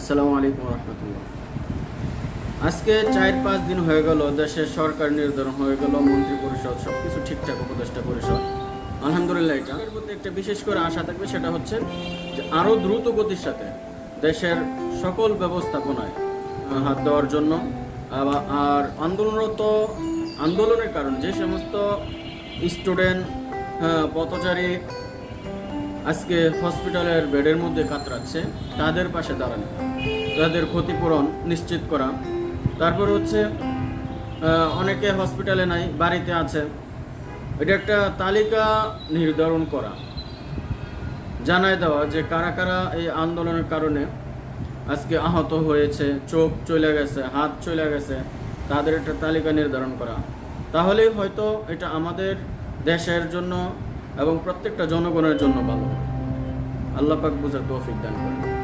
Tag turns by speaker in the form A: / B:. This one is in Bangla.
A: আসসালামু আলাইকুম রহমতুল্লাহ। আজকে চার পাঁচ দিন হয়ে গেল, দেশের সরকার নির্ধারণ হয়ে গেল মন্ত্রী পরিষদ সব কিছু ঠিকঠাক উপদেষ্টা পরিষদ। আলহামদুলিল্লাহ এটা। প্রতি একটা বিশেষ করে আশা থাকবে, সেটা হচ্ছে যে আরও দ্রুত গতির সাথে দেশের সকল ব্যবস্থাপনায় হাত দেওয়ার জন্য আর আন্দোলনরত আন্দোলনের কারণ যে সমস্ত স্টুডেন্ট পথচারী আজকে হসপিটালের বেডের মধ্যে কাতরাচ্ছে, তাদের পাশে দাঁড়ানো, তাদের ক্ষতিপূরণ নিশ্চিত করা। তারপর হচ্ছে অনেকে হসপিটালে নাই, বাড়িতে আছে। এটা একটা তালিকা নির্ধারণ করা। জানায় দেওয়া যে কারা কারা এই আন্দোলনের কারণে আজকে আহত হয়েছে, চোখ চলে গেছে, হাত চলে গেছে, তাদের একটা তালিকা নির্ধারণ করা। তাহলেই হয়তো এটা আমাদের দেশের জন্য এবং প্রত্যেকটা জনগণের জন্য ভালো। আল্লাহ পাক বুঝার তৌফিক দান করেন।